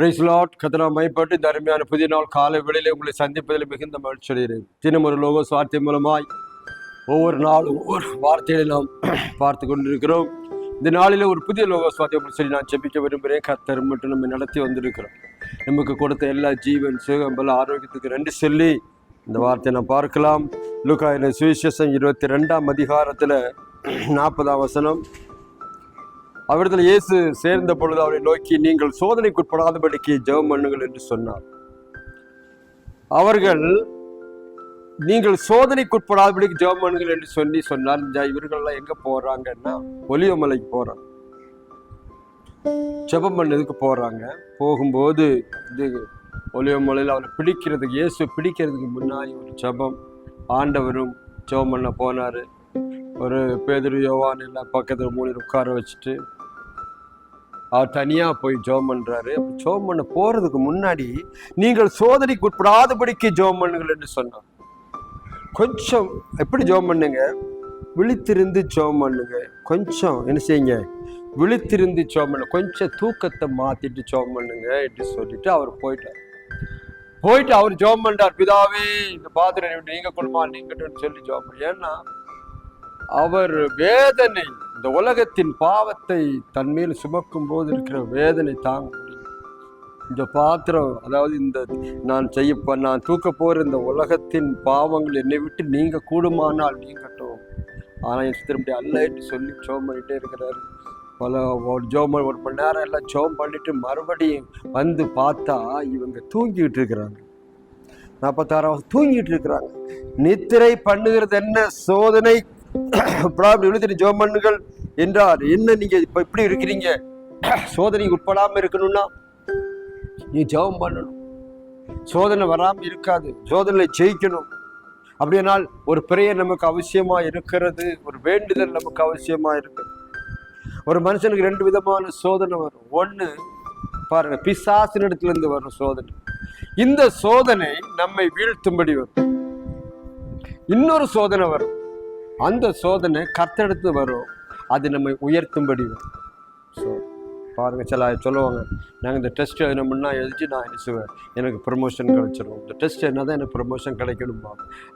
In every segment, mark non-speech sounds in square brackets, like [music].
பிரைஸ்லாட் கத்தனா கதனா மைப்பட்டு இந்த அருமையான புதிய நாள் காலை வேளையிலே உங்களை சந்திப்பதில் மிகுந்த மகிழ்ச்சி அடைகிறேன். தினம் ஒரு லோக சுவார்த்தை மூலமாய் ஒவ்வொரு நாளும் ஒவ்வொரு வார்த்தைகளை நாம் [clears throat] பார்த்து கொண்டிருக்கிறோம். இந்த நாளில் ஒரு புதிய லோக சுவாத்தியம் சொல்லி நான் ஜெபிக்க விரும்புகிறேன். கத்தர் மட்டும் நம்ம நடத்தி வந்திருக்கிறோம். நமக்கு கொடுத்த எல்லா ஜீவன் சுகம் பல ஆரோக்கியத்துக்கு ரெண்டு சொல்லி இந்த வார்த்தையை நான் பார்க்கலாம். லுகாயின சுவிசேஷம் இருபத்தி ரெண்டாம் அதிகாரத்தில் [clears throat] நாற்பதாம் வசனம். அவரிடத்தில் இயேசு சேர்ந்த பொழுது அவரை நோக்கி நீங்கள் சோதனைக்குட்படாதபடிக்கு ஜெபம் பண்ணுங்கள் என்று சொன்னார். அவர்கள் நீங்கள் சோதனைக்குட்படாதபடிக்கு ஜெபம் பண்ணுங்கள் என்று சொல்லி சொன்னார். இவர்கள்லாம் எங்க போறாங்கன்னா ஒலியமலைக்கு போறாங்க. ஜெபம் பண்ணதுக்கு போறாங்க. போகும்போது இது ஒலியமலையில் அவரை பிடிக்கிறதுக்கு இயேசு பிடிக்கிறதுக்கு முன்னாடி ஒரு ஜெபம். ஆண்டவரும் ஜெபம் பண்ண போனார். ஒரு பேதுரு யோவான் எல்லாம் பக்கத்தில் மூணு உட்கார வச்சுட்டு அவர் தனியாக போய் ஜோம் பண்ணுறாரு ஜோம் பண்ண போகிறதுக்கு முன்னாடி நீங்கள் சோதனைக்கு உட்படாதபடிக்கு ஜோம் பண்ணுங்கள் என்று சொன்னார். கொஞ்சம் எப்படி ஜோம் பண்ணுங்க? விழித்திருந்து ஜோம் பண்ணுங்க. கொஞ்சம் என்ன செய்யுங்க? விழித்திருந்து ஜோம் பண்ணு. கொஞ்சம் தூக்கத்தை மாற்றிட்டு ஜோம் பண்ணுங்க என்று சொல்லிட்டு அவர் போயிட்டார். போயிட்டு அவர் ஜோம் பண்ணுறார் பிதாவே இந்த பாத்திரம் நீங்கள் கொடுமா நீங்கட்டும் சொல்லி ஜோம் பண்ணு. ஏன்னா அவர் வேதனை இந்த உலகத்தின் பாவத்தை தன்மேல் சுமக்கும் போது இருக்கிற வேதனை தாங்க இந்த பாத்திரம் அதாவது இந்த நான் செய்ய நான் தூக்க போகிற இந்த உலகத்தின் பாவங்கள் என்னை விட்டு நீங்க கூடுமானால் நீங்கட்டும் ஆனால் என் சித்திரப்படி அல்ல என்று சொல்லி ஜோம் பண்ணிகிட்டே இருக்கிறார். பல ஒரு ஜோம் ஒரு மணி நேரம் எல்லாம் ஜோம் பண்ணிட்டு மறுபடியும் வந்து பார்த்தா இவங்க தூங்கிக்கிட்டு இருக்கிறாங்க. நாற்பத்தாறாவது தூங்கிட்டு இருக்கிறாங்க. நித்திரை பண்ணுகிறது என்ன சோதனை? [coughs] ப்ராப்ளம் எழுதிட்டு ஜோம் பண்ணுங்கள் என்றார். என்ன நீங்க இப்ப இப்படி இருக்கிறீங்க? [coughs] சோதனைக்கு உட்படாம இருக்கணும்னா நீ ஜெபம் பண்ணணும். சோதனை வராமல் இருக்காது. சோதனை ஜெயிக்கணும். அப்படின்னால் ஒரு பிரேயர் நமக்கு அவசியமா இருக்கிறது. ஒரு வேண்டுதல் நமக்கு அவசியமா இருக்கு. ஒரு மனுஷனுக்கு ரெண்டு விதமான சோதனை வரும். ஒன்று பாருங்க பிசாசினிடத்துல இருந்து வரும் சோதனை. இந்த சோதனை நம்மை வீழ்த்தும்படி வரும். இன்னொரு சோதனை வரும். அந்த சோதனை கத்தெடுத்து வரும். அது நம்மை உயர்த்தும்படி வரும். ஸோ பாருங்கள் சில சொல்லுவாங்க நாங்கள் இந்த டெஸ்ட் எழுதணும்னா எழுதி நான் என்ன எனக்கு ப்ரொமோஷன் கிடைச்சிரும். இந்த டெஸ்ட் என்ன தான் எனக்கு ப்ரொமோஷன் கிடைக்கணுமா?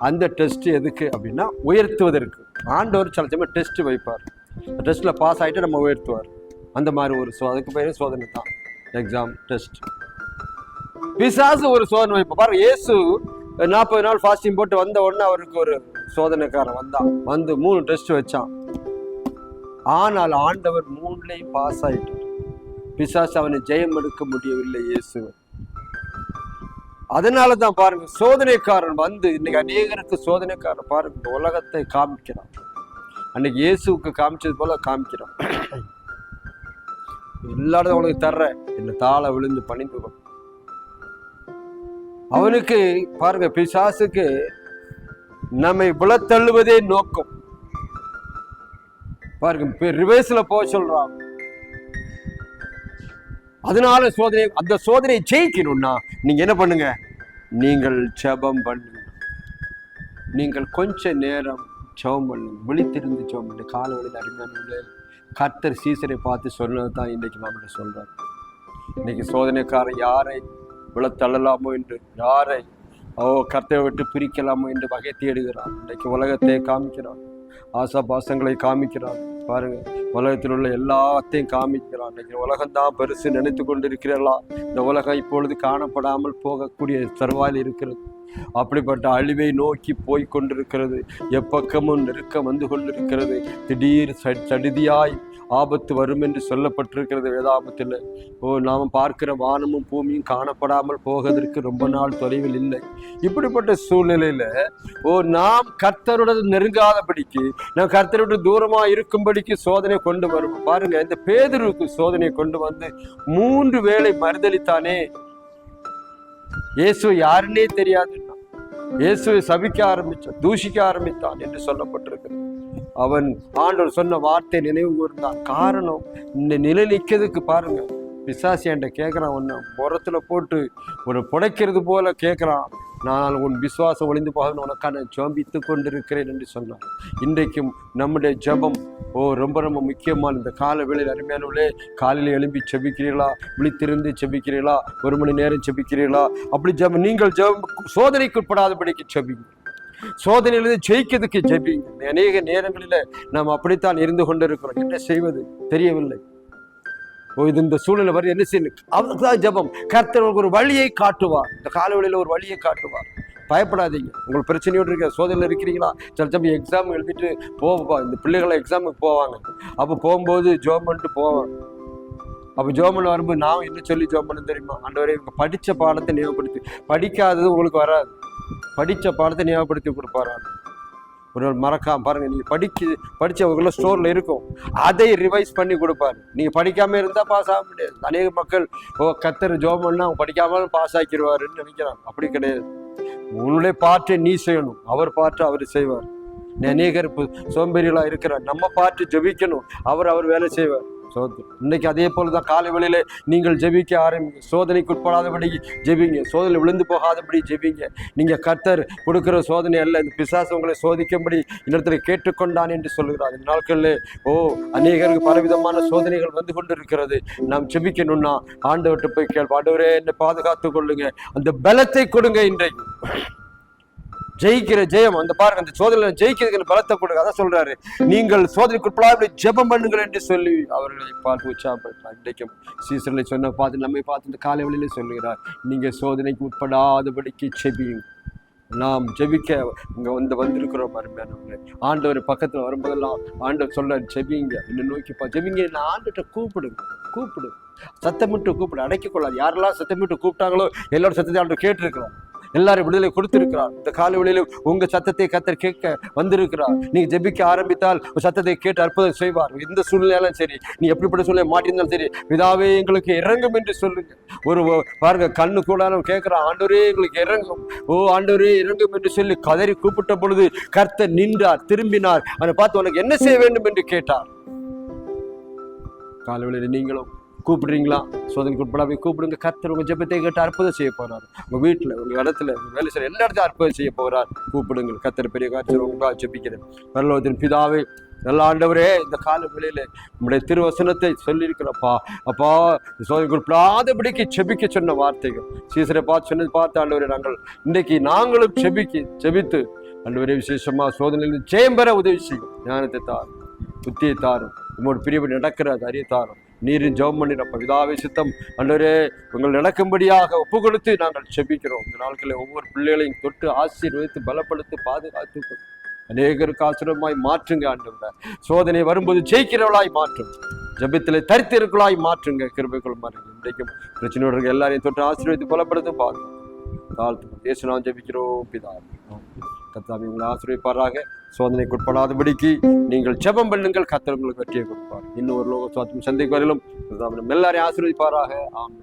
அந்த டெஸ்ட் எதுக்கு அப்படின்னா உயர்த்துவதற்கு. ஆண்டவர் சில சமயம் டெஸ்ட் வைப்பார். அந்த டெஸ்ட்டில் பாஸ் ஆகிட்டு நம்ம உயர்த்துவார். அந்த மாதிரி ஒரு சோ அதுக்கு பேர் சோதனை தான். எக்ஸாம் டெஸ்ட் பிசாசு ஒரு சோதனை வைப்பார். பாருங்க இயேசு நாற்பது நாள் ஃபாஸ்டிங் போட்டு வந்த உடனே அவருக்கு ஒரு சோதனைக்காரன் வந்தான். வந்து மூணு டெஸ்ட் வச்சான். ஆனால் ஆண்டவர் மூணுலையும் பாஸ் ஆயிட்டார். பிசாசு அவனை ஜெயம் எடுக்க முடியவில்லை இயேசு. அதனால தான் பாருங்க சோதனைக்காரன் வந்து இன்னைக்கு அநேகருக்கு சோதனைக்காரன் பாருங்க உலகத்தை காமிக்கிறான். அன்னைக்கு இயேசுவுக்கு காமிச்சது போல காமிக்கிறான். எல்லாரும் உனக்கு தர்றேன். என்ன தாள விழுந்து பணிந்து அவனுக்கு பாருங்க பிசாசுக்கு நம்மை விழத்தள்ளுவதே நோக்கம். பாருங்க ரிவர்ஸ்ல போக சொல்றான். அதனால சோதனை அந்த சோதனையை ஜெயிக்கணும்னா நீங்க என்ன பண்ணுங்க? நீங்கள் ஜபம் பண்ணுங்க. நீங்கள் கொஞ்ச நேரம் ஜபம் பண்ணுங்க. விழித்திருந்து ஜபம் பண்ணு கால வழியில் அருமையான கர்த்தர் சீசரை பார்த்து சொன்னது தான் இன்னைக்கு நம்மகிட்ட சொல்றாரு. இன்னைக்கு சோதனைக்காரன் யாரை விழத்தள்ளலாமோ என்று? யாரை? ஓ கர்த்தரை விட்டு பிரிக்கலாமோ என்று வகை தேடுகிறான் இன்றைக்கு உலகத்தை காமிக்கிறான் ஆசா பாசங்களை காமிக்கிறான் பாருங்க உலகத்தில் உள்ள எல்லாத்தையும் காமிக்கிறான் இன்னைக்கு உலகம்தான் பெருசு நினைத்து கொண்டிருக்கிறீர்களா? இந்த உலகம் இப்பொழுது காணப்படாமல் போகக்கூடிய தருவாயில் இருக்கிறது. அப்படிப்பட்ட அழிவை நோக்கி போய் கொண்டிருக்கிறது. எப்பக்கமும் நெருக்கம் வந்து கொண்டிருக்கிறது. திடீர் சடிதியாய் ஆபத்து வரும் என்று சொல்லப்பட்டிருக்கிறது வேதாபத்தில். ஓ நாம் பார்க்கிற வானமும் பூமியும் காணப்படாமல் போவதற்கு ரொம்ப நாள் தொலைவில் இல்லை. இப்படிப்பட்ட சூழ்நிலையில ஓ நாம் கர்த்தருடன் நெருங்காதபடிக்கு நாம் கர்த்தரோட தூரமா இருக்கும்படிக்கு சோதனை கொண்டு வரும். பாருங்க இந்த பேதருக்கு சோதனை கொண்டு வந்து மூன்று வேளை மறுதளித்தானே இயேசு யாருன்னே தெரியாது இயேசுவை சபிக்க ஆரம்பித்தான் தூஷிக்க ஆரம்பித்தான் என்று சொல்லப்பட்டிருக்கிறது. அவன் ஆண்டவர் சொன்ன வார்த்தை நினைவு கூர்ந்தான் காரணம் இந்த நிலை நிற்கிறதுக்கு பாருங்க. பிசாசி என்கிட்ட கேட்குறான் ஒன்று முரத்தில் போட்டு ஒரு புடைக்கிறது போல கேட்குறான். நான் உன் விசுவாசம் ஒளிந்து போகணும் உனக்கான ஜோம்பித்து கொண்டிருக்கிறேன் என்று சொன்னான். இன்றைக்கும் நம்முடைய ஜெபம் ஓ ரொம்ப ரொம்ப முக்கியமான இந்த கால வேளையில் அருமையானவர்களே காலையில் எழும்பி செபிக்கிறீர்களா விழித்திருந்து செபிக்கிறீர்களா ஒரு மணி நேரம் செபிக்கிறீர்களா அப்படி ஜெபம் நீங்கள் ஜெபம் சோதனைக்குட்படாதபடிக்கு செபிங்க சோதனையிலிருந்து ஜெயிக்கிறதுக்கு ஜெபி அநேக நேரங்களில் நாம் அப்படித்தான் இருந்து கொண்டிருக்கிறோம். என்ன செய்வது? தெரியவில்லை. ஓ இது இந்த சூழ்நிலை வரை என்ன செய்யணும் அவருக்குதான் ஜெபம். கர்த்தர் ஒரு வழியை காட்டுவார். இந்த காலவெளியில் ஒரு வழியை காட்டுவார். பயப்படாதீங்க. உங்களுக்கு பிரச்சனையோடு இருக்க சோதனையில் இருக்கிறீங்களா? சில சமயம் எக்ஸாம் எழுதிட்டு போவா இந்த பிள்ளைகளை எக்ஸாமுக்கு போவாங்க. அப்போ போகும்போது ஜோம் பண்ணிட்டு போவாங்க. அப்போ ஜோமன் வரும்போது நான் என்ன சொல்லி ஜோம் பண்ணு தெரியுமா? ஆண்டவரே இவங்க படித்த பாடத்தை ஞாபகப்படுத்தி. படிக்காதது உங்களுக்கு வராது. படித்த பாடத்தை ஞாபகப்படுத்தி கொடுப்பாரான் ஒரு நாள் மறக்காம பாருங்க நீங்கள் படிச்சு படித்தவங்கள ஸ்டோரில் இருக்கும். அதை ரிவைஸ் பண்ணி கொடுப்பாரு. நீங்கள் படிக்காமல் இருந்தால் பாஸ் ஆக முடியாது. அநேக மக்கள் ஓ கத்தர் ஜோம் பண்ணா அவன் பாஸ் ஆக்கிடுவாருன்னு நினைக்கிறான் அப்படி கிடையாது. உன்னுடைய பாட்டை நீ செய்யணும். அவர் பாட்டை அவர் செய்வார். அநேகர் சோம்பேறிகளாக இருக்கிறார். நம்ம பாட்டு ஜபிக்கணும். அவர் அவர் வேலை செய்வார். சோதனை இன்னைக்கு அதே போல தான் காலை வேளையில் நீங்கள் ஜெபிக்க ஆரம்பிங்க சோதனைக்கு உட்படாதபடி ஜெபிங்க. சோதனை விழுந்து போகாதபடி ஜெபிங்க. நீங்கள் கர்த்தர் கொடுக்குற சோதனை அல்ல. இந்த பிசாசு உங்களை சோதிக்கும்படி இடத்துல கேட்டுக்கொண்டான் என்று சொல்கிறார். இந்த நாட்களில் ஓ அநேகருக்கு பலவிதமான சோதனைகள் வந்து கொண்டு இருக்கிறது நாம் ஜெபிக்கணும்னா ஆண்டவர்கிட்ட போய் கேள். ஆண்டவரே என்னை பாதுகாத்து கொள்ளுங்க. அந்த பலத்தை கொடுங்க இன்றைக்கு. ஜெயிக்கிற ஜெயம் அந்த பாருங்க அந்த சோதனை ஜெயிக்கிறதுக்கு பலத்தை கொடுங்க அதான் சொல்றாரு. நீங்கள் சோதனைக்குட்படாத ஜெபம் பண்ணுங்கள் என்று சொல்லி அவர்களை பார்த்து உற்சாகப்படுத்தினார் இன்றைக்கும் சீசர்களை சொன்ன பார்த்து நம்மை பார்த்து இந்த காலை வழியிலே சொல்லுகிறார். நீங்க சோதனைக்கு உட்படாதபடிக்கு செபியும் நாம் ஜெபிக்க இங்க வந்து வந்திருக்கிறோம் அருமையானவங்க ஆண்டவர் பக்கத்துல வரும்போதெல்லாம் ஆண்டவர் சொல்ற ஜெபிங்க என்ன நோக்கிப்பா ஜெபிங்க நான் ஆண்டுகிட்ட கூப்பிடுங்க கூப்பிடுங்க சத்தமிட்டு கூப்பிடு அடைக்க கொள்ளாது. யாரெல்லாம் சத்தமிட்டு கூப்பிட்டாங்களோ எல்லாரும் சத்தத்தை ஆண்டு கேட்டிருக்கிறோம். எல்லாரும் விடுதலை கொடுத்திருக்கிறார். இந்த கால வேளையில உங்க சத்தத்தை கத்தர் கேட்க வந்திருக்கிறார். நீங்க ஜெபிக்க ஆரம்பித்தால் ஒரு சத்தத்தை கேட்டு அற்புதம் செய்வார். எந்த சூழ்நிலையாலும் சரி நீ எப்படிப்பட்ட சூழ்நிலை மாட்டியிருந்தாலும் சரி விதாவே எங்களுக்கு இறங்கும் என்று சொல்லுங்க. ஒரு பாருங்க கண்ணு கூடாலும் கேட்கிற ஆண்டோரே எங்களுக்கு இறங்கும். ஓ ஆண்டோரே இறங்கும் என்று சொல்லி கதறி கூப்பிட்ட பொழுது கர்த்தர் நின்றார் திரும்பினார். அவனை பார்த்து உனக்கு என்ன செய்ய வேண்டும் என்று கேட்டார். காலவெளியில் நீங்களும் கூப்பிடுறீங்களா? சோதனைக்கு உட்படாம கூப்பிடுங்க. கத்தர் உங்கள் ஜெபத்தை கேட்டு அற்புதம் செய்ய போகிறார் உங்கள் வீட்டில் உங்கள் இடத்துல வேலை செய்ய எல்லா இடத்தையும் அற்புதம் செய்ய போகிறார் கூப்பிடுங்கள். கத்தர் பெரிய காட்சி உங்களாக ஜெபிக்கிறேன். பரலோகத்தின் பிதாவே நல்ல ஆண்டவரே இந்த கால வேளையில் உங்களுடைய திருவசனத்தை சொல்லியிருக்கிறப்பா. அப்பா சோதனைக்கு உட்படாதபடிக்கு செபிக்க சொன்ன வார்த்தைகள். சீசரை பார்த்து சொன்னது பார்த்து ஆண்டவரே நாங்கள் இன்றைக்கு நாங்களும் செபிக்க செபித்து ஆண்டவரே விசேஷமாக சோதனையில் ஜெயம் பெற உதவி செய்யும் ஞானத்தை தாரும் புத்தியை தாரும் உங்களோட பிரிவு நடக்கிற அது அறிய தாரும். நீரின் ஜெபம் பண்ணினப்ப விதாவை சித்தம் அன்றரே உங்கள் நடக்கும்படியாக ஒப்பு கொடுத்து நாங்கள் செபிக்கிறோம். இந்த நாட்களில் ஒவ்வொரு பிள்ளைகளையும் தொட்டு ஆசீர்வதித்து பலப்படுத்தி பாதுகாத்து அநேகருக்கு ஆசிரியமாய் மாற்றுங்க ஆண்டவரை. சோதனை வரும்போது ஜெயிக்கிறவளாய் மாற்றும். ஜெபத்திலே தரித்திருக்களாய் மாற்றுங்க. கிருபை கொள்ளுமாறு இன்றைக்கும் பிரச்சனையோட இருக்க எல்லாரையும் தொட்டு ஆசீர்வதித்து பலப்படுத்தும் பாருங்க தாழ்த்து இயேசு நான் ஜெபிக்கிறோம். பிதா கத்தாமி உங்களை ஆசிரியப்பாராக சோதனைக்கு உட்படாதபடிக்கு நீங்கள் ஜெபம் பண்ணுங்கள் கத்தர் உங்களுக்கு வெற்றியை கொடுப்பார். இன்னும் ஒரு லோக சுவாத்தம் சந்திக்கு வரையிலும் எல்லாரையும் ஆசிரியப்பாராக ஆமாம்